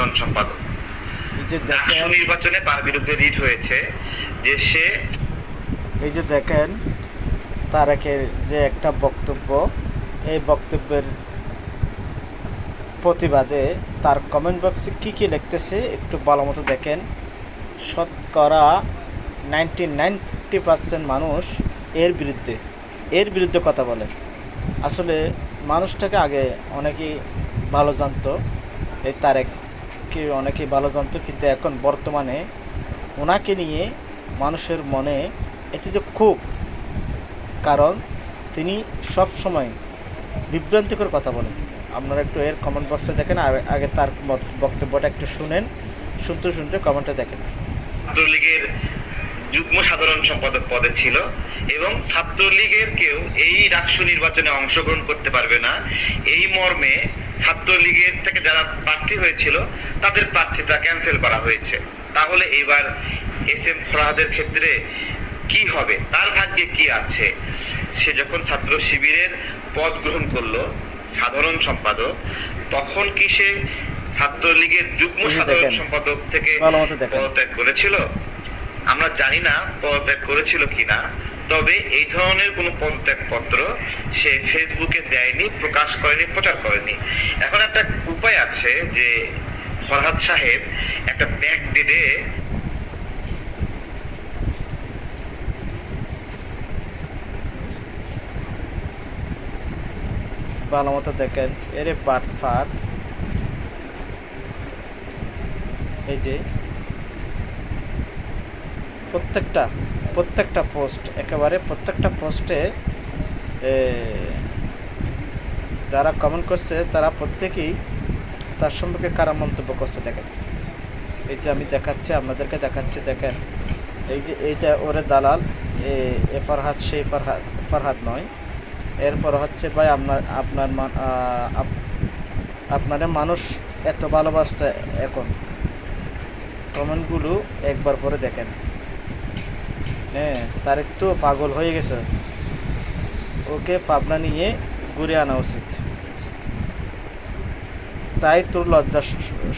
সাধারণ সম্পাদক। ডাকসু নির্বাচনে তার বিরুদ্ধে রিট হয়েছে যে সে এই যে দেখেন তারেকের যে একটা বক্তব্য এই বক্তব্যের প্রতিবাদে তার কমেন্ট বক্সে কী কী লিখতেছে একটু ভালো মতো দেখেন। শতকরা নাইনটি নাইনটি পার্সেন্ট মানুষ এর বিরুদ্ধে এর বিরুদ্ধে কথা বলে। আসলে মানুষটাকে আগে অনেকেই ভালো জানতো এই তারেককে অনেকেই ভালো জানতো, কিন্তু এখন বর্তমানে ওনাকে নিয়ে মানুষের মনে এতে যে খুব কারণ তিনি সব সময় বিভ্রান্তিকর কথা বলেন। আপনারা একটু এর কমেন্ট বক্সে দেখেন, আর- আগে তার বক্তব্যটা একটু শুনেন, শুনতে শুনতে কমেন্টে দেখেন। ছাত্রলীগের যুগ্ম সাধারণ সম্পাদক পদে ছিল এবং ছাত্রলীগের কেউ এই ডাকসু নির্বাচনে অংশগ্রহণ করতে পারবে না। এই মর্মে ছাত্রলীগের থেকে যারা প্রার্থী হয়েছিল তাদের প্রার্থীতা ক্যান্সেল করা হয়েছে। তাহলে এবার এস এম ফরহাদের ক্ষেত্রে কি হবে? তার ভাগ্যে কি আছে? সে যখন ছাত্র শিবিরের পদ গ্রহণ করল সাধারণ সম্পাদক তখন কি সে ছাত্রলীগের যুগ্ম সাধারণ সম্পাদক থেকে। পদত্যাগ করেছিল? আমরা জানি না পদত্যাগ করেছিল কিনা। তবে এই ধরনের কোনো পদত্যাগ পত্র সে ফেসবুকে দেয়নি, প্রকাশ করেনি, প্রচার করেনি। এখন একটা উপায় আছে যে ফরহাদ সাহেব একটা ব্যাক ডেটে ভালো মতো দেখেন। এরে পাট ফাট এই যে প্রত্যেকটা প্রত্যেকটা পোস্ট একেবারে প্রত্যেকটা পোস্টে যারা কমেন্ট করছে, তারা প্রত্যেকেই তার সম্পর্কে কারা মন্তব্য করছে দেখেন। এই যে আমি দেখাচ্ছি, আপনাদেরকে দেখাচ্ছি, দেখেন। এই যে এইটা ওরে দালাল, এ ফরহাদ সেই ফরহাদ ফরহাদ নয়। এরপর হচ্ছে ভাই, আপনার আপনার আপনারে মানুষ এত ভালোবাসতে এখন। কমেন্টগুলো একবার পরে দেখেন। হ্যাঁ তার একটু পাগল হয়ে গেছে। ওকে পাবনা নিয়ে ঘুরে আনা উচিত। তাই তোর লজ্জা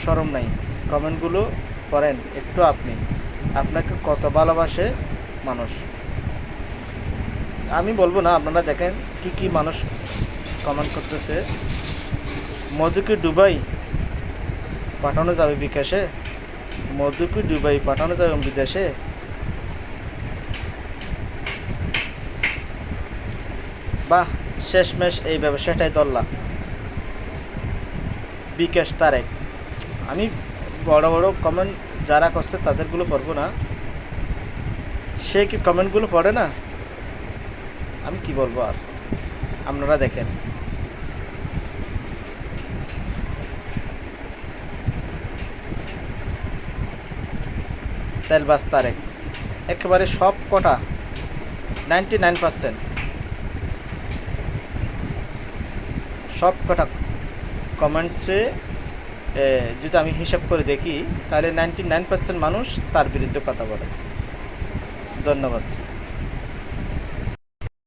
সরম নাই। কমেন্টগুলো করেন একটু আপনি। আপনাকে কত ভালোবাসে মানুষ। আমি বলব না, আপনারা দেখেন কি কি মানুষ কমেন্ট করতেছে। মধুকে ডুবাই পাঠানো যাবে বিকাশে? মধুকে দুবাই পাঠানো যাবে বিদেশে? বাহ, শেষমেশ এই ব্যবসাটাই ধরলাম। বিকাশ তারেক। আমি বড় বড় কমেন্ট যারা করছে তাদেরগুলো পড়ব না। সে কি কমেন্টগুলো পড়ে না? আমি কি বলব আর? আপনারা দেখেন। তেলবাস তারেক। একেবারে সব কটা নাইনটি নাইন পার্সেন্ট সব কটা কমেন্টসে যদি আমি হিসাব করে দেখি, তাহলে নাইনটি নাইন পার্সেন্ট মানুষ তার বিরুদ্ধে কথা বলে। ধন্যবাদ।